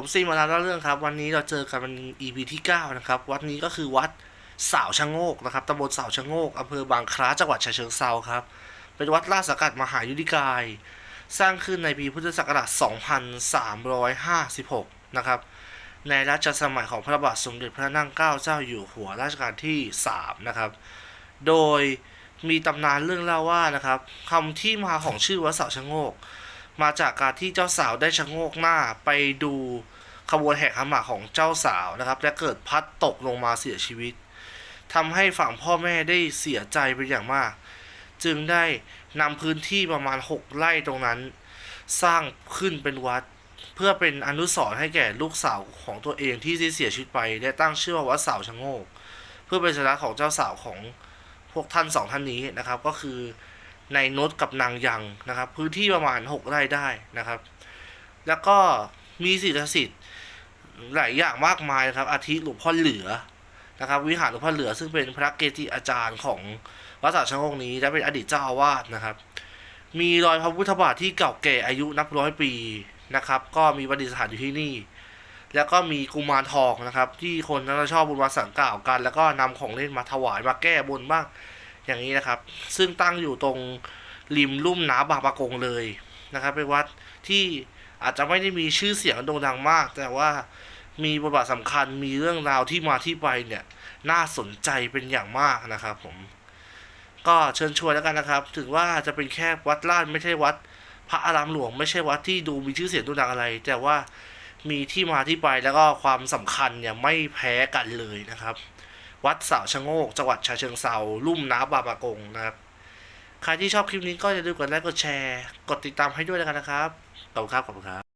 ผมซีมาแล้วเรื่องครับ วันนี้เราเจอกันเป็น EP ที่ 9 นะครับ วัดนี้ก็คือวัดสาวชะโงกนะครับตำบลสาวชะโงกอำเภอบางคล้าจังหวัดฉะเชิงเซาครับ เป็นวัดราชสังกัดมหายุทธิกาย สร้างขึ้นในปีพุทธศักราช 2356 นะครับ ในรัชสมัยของพระบาทสมเด็จพระนั่งเกล้าเจ้าอยู่หัวรัชกาลที่ 3 นะครับ โดยมีตำนานเรื่องเล่าว่านะครับคำที่มาของชื่อวัดเสาชะโงก มาจากการที่เจ้าสาวได้ชะโงกหน้าไปดูขบวนแห่ขหมาของเจ้าสาวนะครับ และเกิดพัดตกลงมาเสียชีวิตทำให้ฝั่งพ่อแม่ได้เสียใจเป็นอย่างมาก จึงได้นำพื้นที่ประมาณ 6 ไร่ตรงนั้น สร้างขึ้นเป็นวัด เพื่อเป็นอนุสรณ์ให้แก่ลูกสาวของตัวเองที่ได้เสียชีวิตไป และตั้งชื่อว่าวัดสาวชะโงก เพื่อเป็นสัญลักษณ์ของเจ้าสาวของพวกท่านสองท่านนี้นะครับ ก็คือ ในนดกับนางยังนะครับ พื้นที่ประมาณ 6 ไร่ได้นะครับ แล้วก็มีสิ่งศักดิ์สิทธิ์หลายอย่างมากมายนะครับ อาทิหลวงพ่อเหลือนะครับ วิหารหลวงพ่อเหลือซึ่งเป็นพระเกจิอาจารย์ของวัดสาชะโงนี้ และเป็นอดีตเจ้าอาวาสนะครับ มีรอยพระพุทธบาทที่เก่าแก่อายุนับร้อยปีนะครับ ก็มีประดิษฐานอยู่ที่นี่ แล้วก็มีกุมารทองนะครับ ที่คนน่าจะชอบบุญมาสังกล่าวกัน แล้วก็นำของเล่นมาถวายมาแก้บนบ้าง อย่างนี้นะครับ ซึ่งตั้งอยู่ตรงริมลุ่มน้ำบางปะกงเลยนะครับเป็นวัดที่อาจจะไม่ได้มีชื่อเสียงโด่งดังมาก แต่ว่ามีบทบาทสำคัญมีเรื่องราวที่มาที่ไปเนี่ยน่าสนใจเป็นอย่างมากนะครับผมก็เชิญชวนแล้วกันนะครับ ถึงว่าจะเป็นแค่วัดลาดไม่ใช่วัด พระอารามหลวงไม่ใช่วัดที่ดูมีชื่อเสียงโด่งดังอะไร แต่ว่ามีที่มาที่ไปแล้วก็ความสำคัญเนี่ยไม่แพ้กันเลยนะครับ วัดสาวชะโงก จังหวัดฉะเชิงเซาลุ่มน้ำบาปะกงนะครับ ใครที่ชอบคลิปนี้ก็อย่าลืมกดไลค์กดแชร์ กดติดตามให้ด้วยนนะครับขอบคุณครับขอบคุณครับ